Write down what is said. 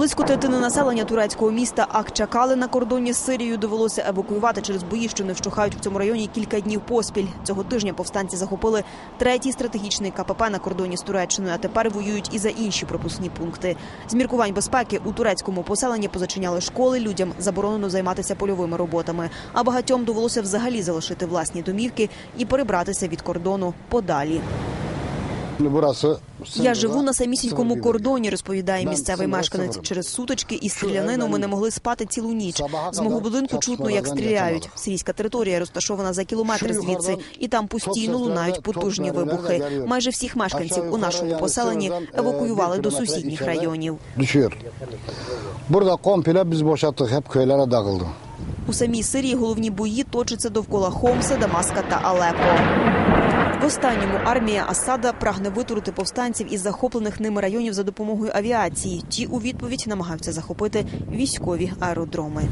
Близько третини населення турецького міста Акчакали на кордоні з Сирією довелося евакуювати через бої, що не вщухають в цьому районі кілька днів поспіль. Цього тижня повстанці захопили третій стратегічний КПП на кордоні з Туреччиною, а тепер воюють і за інші пропускні пункти. З міркувань безпеки у турецькому поселенні позачиняли школи, людям заборонено займатися польовими роботами. А багатьом довелося взагалі залишити власні домівки і перебратися від кордону подалі. Я живу на самісінькому кордоні, розповідає місцевий мешканець. Через сутички і стрілянину ми не могли спати цілу ніч. З мого будинку чутно, як стріляють. Сирійська територія розташована за кілометр звідси, і там постійно лунають потужні вибухи. Майже всіх мешканців у нашому поселенні евакуювали до сусідніх районів. Burada komple biz boşalttık. Hep köylere dağıldı. У самій Сирії головні бої точаться довкола Хомса, Дамаска та Алепо. Останньому армія Асада прагне витурити повстанців із захоплених ними районів за допомогою авіації. Ті у відповідь намагаються захопити військові аеродроми.